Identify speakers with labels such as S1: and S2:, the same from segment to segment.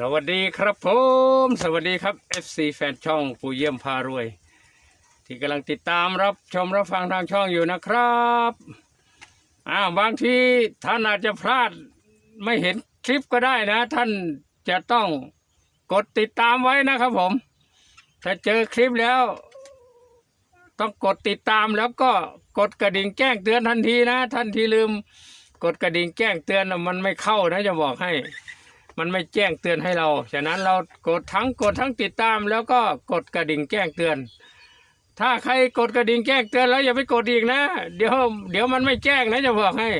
S1: สวัสดีครับผม สวัสดีครับ FC แฟนช่องปูเยี่ยมพารวย ที่กำลังติดตามรับชมรับฟังทางช่องอยู่นะครับอ้าวบางทีท่านอาจจะพลาดไม่เห็นคลิปก็ได้นะ ท่านจะต้องกดติดตามไว้นะครับผม ถ้าเจอคลิปแล้ว ต้องกดติดตามแล้วก็กดกระดิ่งแจ้งเตือนทันทีนะ ท่านที่ลืม กดกระดิ่งแจ้งเตือนน่ะมันไม่เข้านะจะบอกให้ มันไม่แจ้งเตือนให้เรา ฉะนั้นเรากดทั้งกดทั้งติดตาม แล้วก็กดกระดิ่งแจ้งเตือน ถ้าใครกดกระดิ่งแจ้งเตือนแล้วอย่าไปกดอีกนะ เดี๋ยวเดี๋ยวมันไม่แจ้งนะจะบอกให้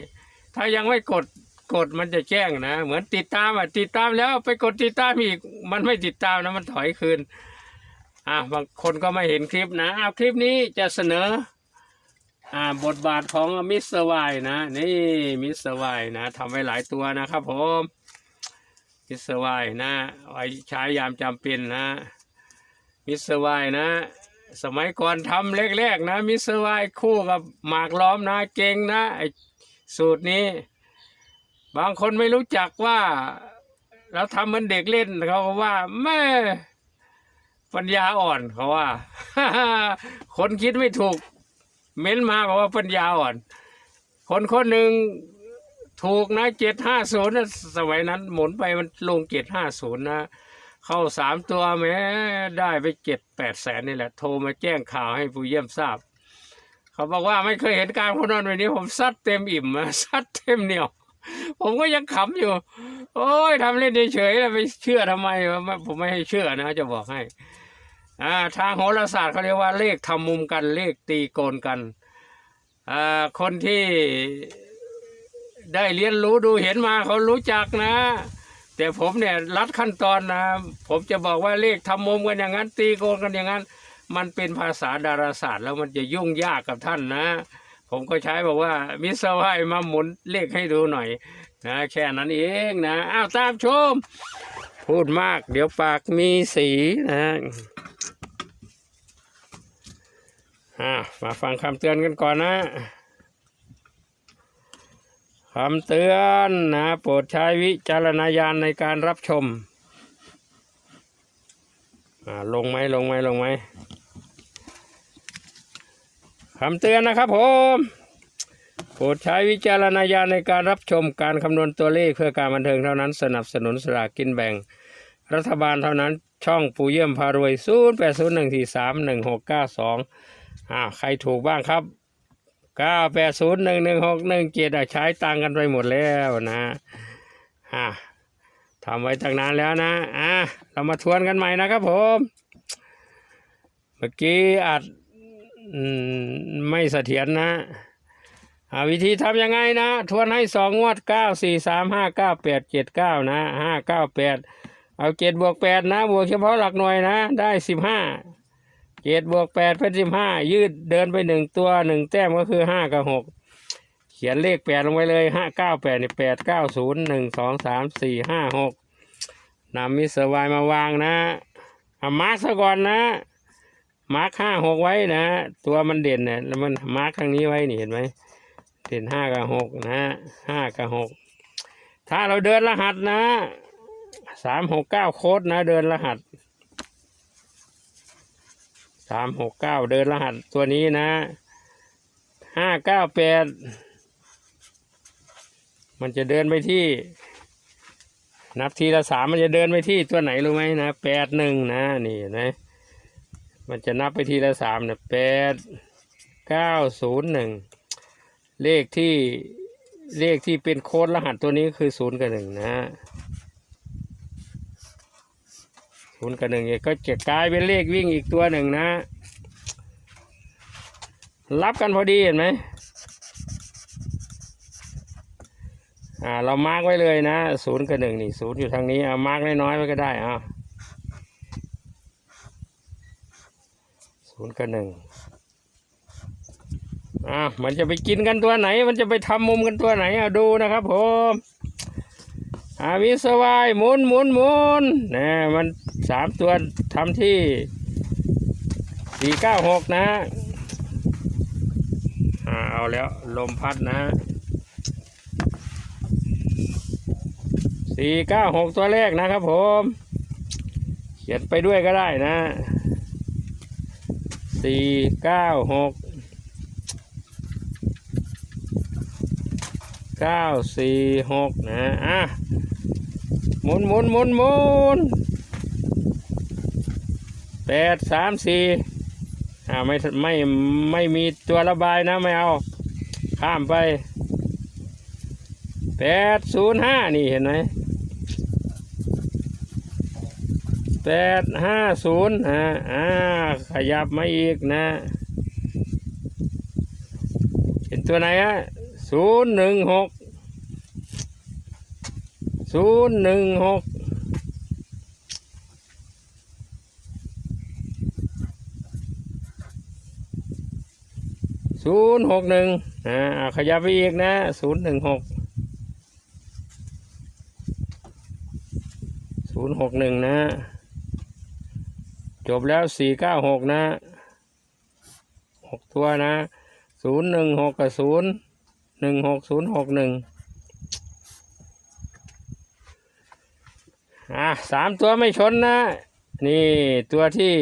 S1: ถ้ายังไม่กดกดมันจะแจ้งนะ เหมือนติดตามอะติดตามแล้วไปกดติดตามอีก มันไม่ติดตามนะมันถอยคืนอะบางคนก็ไม่เห็นคลิปนะเอะคลิปนี้จะเสนออ่าบทบาทของมิสเตอร์ไวนะ นี่มิสเตอร์ไวนะทำไว้หลายตัวนะครับผม มิสเตอร์ไวนะไว้ใช้ยามจำเป็นนะมิสเตอร์ไวนะ สมัยก่อนทำแรกๆนะ มิสเตอร์คู่กับหมากล้อมนะเก่งนะไอสูตรนี้ บางคนไม่รู้จักว่า เราทำเหมันเด็กเล่นเขาก็ว่าแม่ปัญญาอ่อนเขาว่า คนคิดไม่ถูก เม้นมาบอกว่าปัญญาอ่อน คนคนหนึ่ง ถูกนะเจ็ดห้าศูนย์สมัยนั้นหมุนไปมันลงเจ็ดห้าศูนย์นะ เข้าสามตัวแม้ได้ไปเจ็ดแปดแสนนี่แหละ โทรมาแจ้งข่าวให้ผู้เยี่ยมทราบ เขาบอกว่าไม่เคยเห็นการพนันแบบนี้ผมซัดเต็มอิ่มซัดเต็มเหนียว ผมก็ยังขำอยู่ โอ้ยทำเล่นเฉยๆแล้วไปเชื่อทำไมผมไม่ให้เชื่อนะ จะบอกให้อ่าทางโหราศาสตร์เขาเรียกว่าเลขทำมุมกันเลขตีโกนกันอ่าคนที่ ได้เรียนรู้ดูเห็นมาเขารู้จักนะ แต่ผมเนี่ยรัดขั้นตอนนะ ผมจะบอกว่าเลขทำมุมกันอย่างนั้น ตีโกนกันอย่างนั้น มันเป็นภาษาดาราศาสตร์แล้วมันจะยุ่งยากกับท่านนะ ผมก็ใช้บอกว่ามิสวายมาหมุนเลขให้ดูหน่อยนะแค่นั้นเองนะอ้าวตามชม พูดมากเดี๋ยวปากมีสีนะอ่ามาฟังคำเตือนกันก่อนนะ คำเตือนนะโปรดใช้วิจารณญาณในการรับชมอ่าลงไหมลงไหมลงไหมคำเตือนนะครับผมโปรดใช้วิจารณญาณในการรับชมการคำนวณตัวเลขเพื่อการบันเทิงเท่านั้นสนับสนุนสลากกินแบ่ง รัฐบาลเท่านั้นช่องปูเยี่ยมพารวย 0 8 0 1 4 3 1 6 9 2อ่าใครถูกบ้างครับ 9 8 0 1 1 6 1 7อะใช้ตังค์กันไปหมดแล้วนะอ่าทำไว้ตั้งนานแล้วนะอ่าเรามาทวนกันใหม่นะครับผม เมื่อกี้อาจไม่เสถียรนะอ่าวิธีทำยังไงนะ ทวนให้สองงวด9 4 3 5 9 8 7 9นะ5 9 8เอาเจ็ดบวกแปดนะ บวกเฉพาะหลักหน่วยนะ ได้สิบห้า จ็ดบวกแปดเป็นสิบห้ายืดเดินไปหนึ่งตัวหนึ่งแต้มก็คือห้ากับหกเขียนเลขแปดลงไปเลยห้าเก้าแปดนี่แปดเก้าศูนย์หนึ่งสองสามสี่ห้าหกนำมิสวายมาวางนะเอามาร์กซะก่อนนะมาร์กห้าหกไว้นะ ตัวมันเด่นเนี่ยแล้วมันมาร์กทางนี้ไว้นี่เห็นไหมเด่นห้ากับหกนะห้ากับหกถ้าเราเดินรหัสนะสามหกเก้าโค้ดนะ เดินรหัส สามหกเก้าเดินรหัสตัวนี้นะห้าเก้าแปดมันจะเดินไปที่ นับทีละสามมันจะเดินไปที่ตัวไหนรู้ไหมนะแปดหนึ่งนะนี่นะมันจะนับไปทีละสามนะแปดเก้าศูนย์หนึ่งเลขที่เลขที่เป็นโค้ดรหัสตัวนี้คือศูนย์กับหนึ่งนะ ศูนย์กับหนึ่งเนี่ยก็จะกลายเป็นเลขวิ่งอีกตัวหนึ่งนะ รับกันพอดีเห็นไหมอ่าเรามาร์กไว้เลยนะศูนย์กับหนึ่งนี่ศูนย์อยู่ทางนี้เอามาร์กน้อยๆไว้ก็ได้อ่าศูนย์กับหนึ่งอ่ามันจะไปกินกันตัวไหน มันจะไปทำมุมกันตัวไหนอะดูนะครับผมอาวิสวายหมุนหมุนหมุนนะมัน สามตัวทำที่สี่เก้าหกนะอ่าเอาแล้วลมพัดนะสี่เก้าหกตัวแรกนะครับผม เขียนไปด้วยก็ได้นะสี่เก้าหกเก้าสี่หกนะ อะ หมุนหมุนหมุนหมุน แปดสามสี่อ่าไม่ไม่ไม่มีตัวระบายนะไม่เอา ข้ามไปแปดศูนย์ห้านี่เห็นไหมแปดห้าศูนย์อ่าอ่าขยับมาอีกนะเห็นตัวไหนฮะศูนย์หนึ่งหกศูนย์หนึ่งหก ศูนย์หกหนึ่งอ่าขยับไปอีกนะศูนย์หนึ่งหกศูนย์หกหนึ่งนะ จบแล้วสี่เก้าหกนะหกตัวนะศูนย์หนึ่งหกกับศูนย์หนึ่งหกศูนย์หกหนึ่งอะสามตัวไม่ชนนะ นี่ตัวที่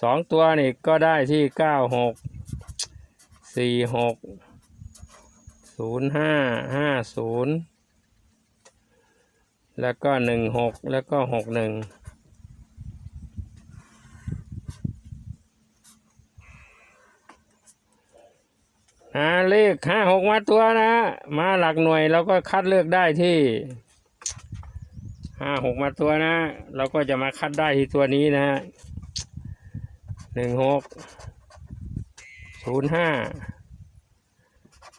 S1: สองตัวนี่ก็ได้ที่เก้าหก สี่หกศูนย์ห้าห้าศูนย์แล้วก็หนึ่งหกแล้วก็หกหนึ่งอ่าเลขห้าหกมาตัวนะ มาหลักหน่วยเราก็คัดเลือกได้ที่ห้าหกมาตัวนะ เราก็จะมาคัดได้ที่ตัวนี้นะหนึ่งหก ศูนย์ห้า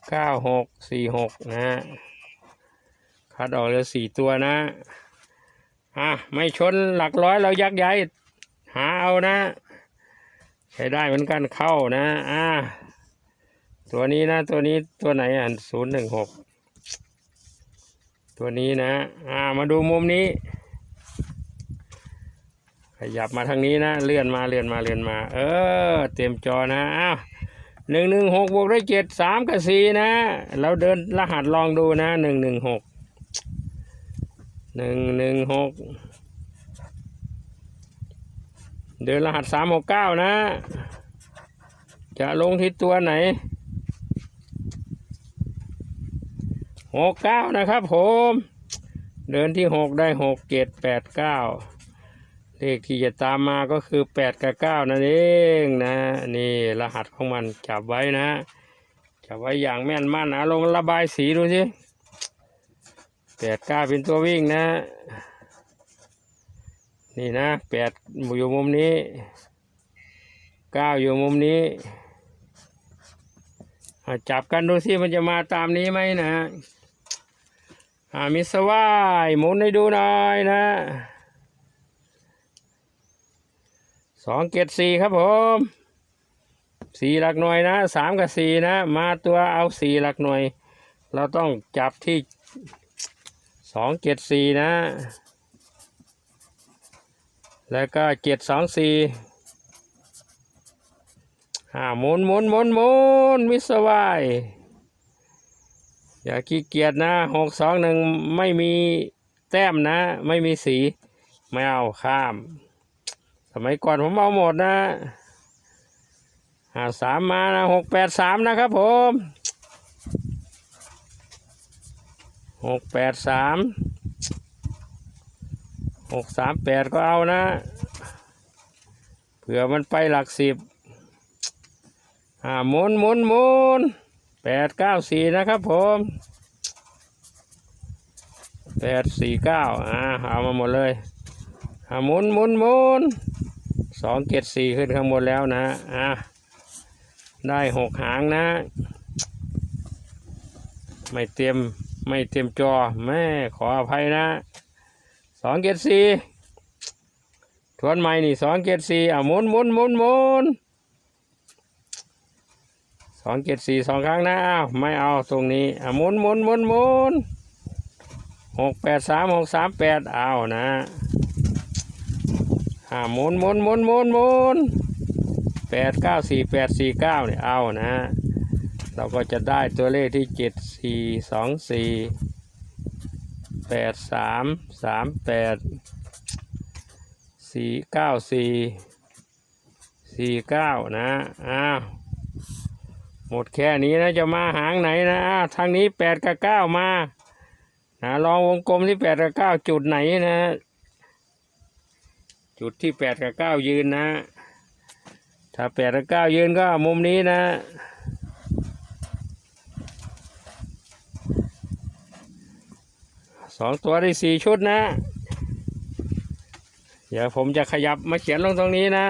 S1: เก้าหกสี่หกนะคัดออกเหลือสี่ตัวนะอะไม่ชนหลักร้อยเรายักย้ายหาเอานะ ใช้ได้เหมือนกันเข้านะอ่าตัวนี้นะ ตัวนี้ตัวไหนอะศูนย์หนึ่งหกตัวนี้นะอ่ามาดูมุมนี้ ขยับมาทางนี้นะ เลื่อนมาเลื่อนมาเลื่อนมา เออ เต็มจอนะอ้าว หนึ่งหนึ่งหกบวกด้วยเจ็ดสามกับสี่นะ เราเดินรหัสลองดูนะหนึ่งหนึ่งหกหนึ่งหนึ่งหกเดินรหัสสามหกเก้านะ จะลงที่ตัวไหนหกเก้านะครับผม เดินที่หกได้หกเจ็ดแปดเก้า เลขที่จะตามมาก็คือแปดกับเก้านั่นเองนะ นี่รหัสของมันจับไว้นะ จับไว้อย่างแม่นมั่นอะลองระบายสีดูสิแปดเก้าเป็นตัววิ่งนะ นี่นะแปดอยู่มุมนี้เก้าอยู่มุมนี้จับกันดูสิมันจะมาตามนี้ไหมนะอามิสวายหมุนให้ดูหน่อยนะส องเกตสี่ครับผมสี่หลักหน่วยนะสามกับสี่นะ มาตัวเอาสี่หลักหน่วย เราต้องจับที่สองเจ็ดสี่นะ แล้วก็เจ็ดสองสี่อ่าหมุนหมุนหมุนหมุนมิสวายอย่าขี้เกียจนะหกสองหนึ่งไม่มีแต้มนะ ไม่มีสี ไม่เอาข้าม สมัยก่อนผมเอาหมดนะอ่าสามมานะหกแปดสามนะครับผมหกแปดสามหกสามแปดก็เอานะเผื่อมันไปหลักสิบอ่าหมุนหมุนหมุนแปดเก้าสี่นะครับผมแปดสี่เก้าอ่าเอามาหมดเลยอ่าหมุนหมุนหมุน สองเจ็ดสี่ขึ้นข้างบนแล้วนะอ่าได้หกหางนะ ไม่เตรียมไม่เตรียมจอแม่ขออภัยนะสองเจ็ดสี่ทวนใหม่นี่สองเจ็ดสี่อ่าหมุนหมุนหมุนหมุนสองเจ็ดสี่สองครั้งนะอ้าวไม่เอาตรงนี้อะหมุนหมุนหมุนหมุนหกแปดสามหกสามแปดเอานะ อ่าหมุนหมุนหมุนหมุนหมุนแปดเก้าสี่แปดสี่เก้าเนี่ยเอานะเราก็จะได้ตัวเลขที่เจ็ดสี่สองสี่แปดสามสามแปดสี่เก้าสี่สี่เก้านะอ้าวหมดแค่นี้นะจะมาหางไหนนะอ้าวทางนี้แปดกับเก้ามานะลองวงกลมที่แปดกับเก้าจุดไหนนะ จุดที่แปดกับเก้ายืนนะ ถ้าแปดกับเก้ายืนก็มุมนี้นะสองตัวได้สี่ชุดนะ เดี๋ยวผมจะขยับมาเขียนลงตรงนี้นะ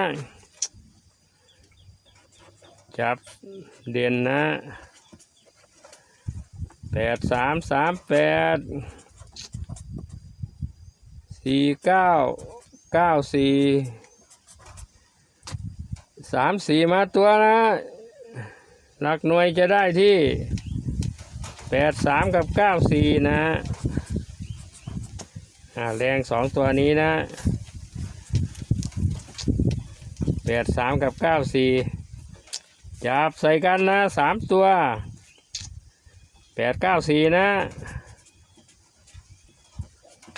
S1: จับเด่นนะแปดสามสามแปดสี่เก้า เก้าสี่สามสี่มาตัวนะ หลักหน่วยจะได้ที่แปดสามกับเก้าสี่นะอ่าแรงสองตัวนี้นะแปดสามกับเก้าสี่จับใส่กันนะสามตัวแปดเก้าสี่นะ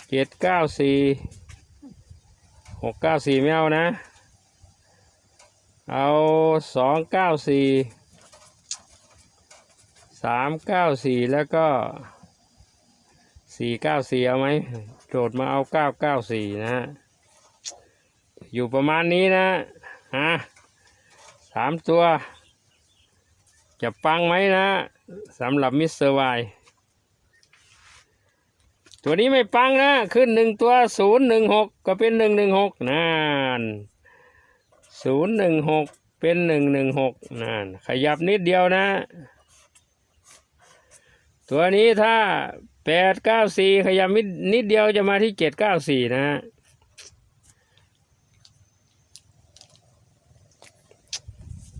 S1: เจ็ดเก้าสี่ หกเก้าสี่ไม่เอานะ เอาสองเก้าสี่สามเก้าสี่แล้วก็สี่เก้าสี่เอาไหมโจทย์มาเอาเก้าเก้าสี่นะฮะอยู่ประมาณนี้นะฮะสามตัว จะปังไหมนะสำหรับมิสเตอร์ไว ตัวนี้ไม่ปังนะ ขึ้นหนึ่งตัวศูนย์หนึ่งหกก็เป็นหนึ่งหนึ่งหกนั่นศูนย์หนึ่งหกเป็นหนึ่งหนึ่งหกนั่นขยับนิดเดียวนะ ตัวนี้ถ้าแปดเก้าสี่ขยับนิดเดียวจะมาที่เจ็ดเก้าสี่นะฮะ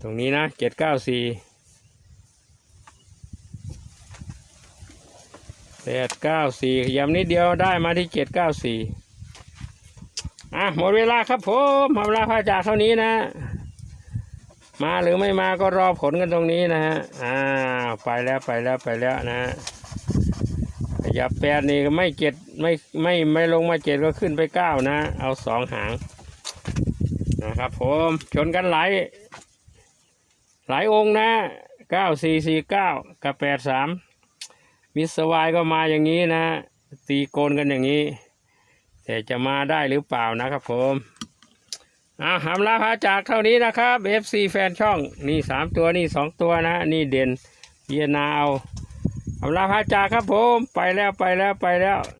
S1: ตรงนี้นะเจ็ดเก้าสี่ แปดเก้าสี่ขยับนิดเดียวได้มาที่เจ็ดเก้าสี่อะหมดเวลาครับผมหมดเวลาพาจากเท่านี้นะ มาหรือไม่มาก็รอผลกันตรงนี้นะฮะอ่าไปแล้วไปแล้วไปแล้วนะขยับแปดนี่ไม่เจ็ดไม่ไม่ไม่ลงมาเจ็ดก็ขึ้นไปเก้านะ เอาสองหางนะครับผมชนกันหลายหลายองค์นะเก้าสี่สี่เก้ากับแปดสาม มิสวายก็มาอย่างนี้นะ ตีโกนกันอย่างนี้ แต่จะมาได้หรือเปล่านะครับผมอ่าหำลาพาจากเท่านี้นะครับ FC แฟนช่องนี่สามตัวนี่สองตัวนะ นี่เด่นเยนาเอาอำลาพาจากครับผม ไปแล้วไปแล้วไปแล้ว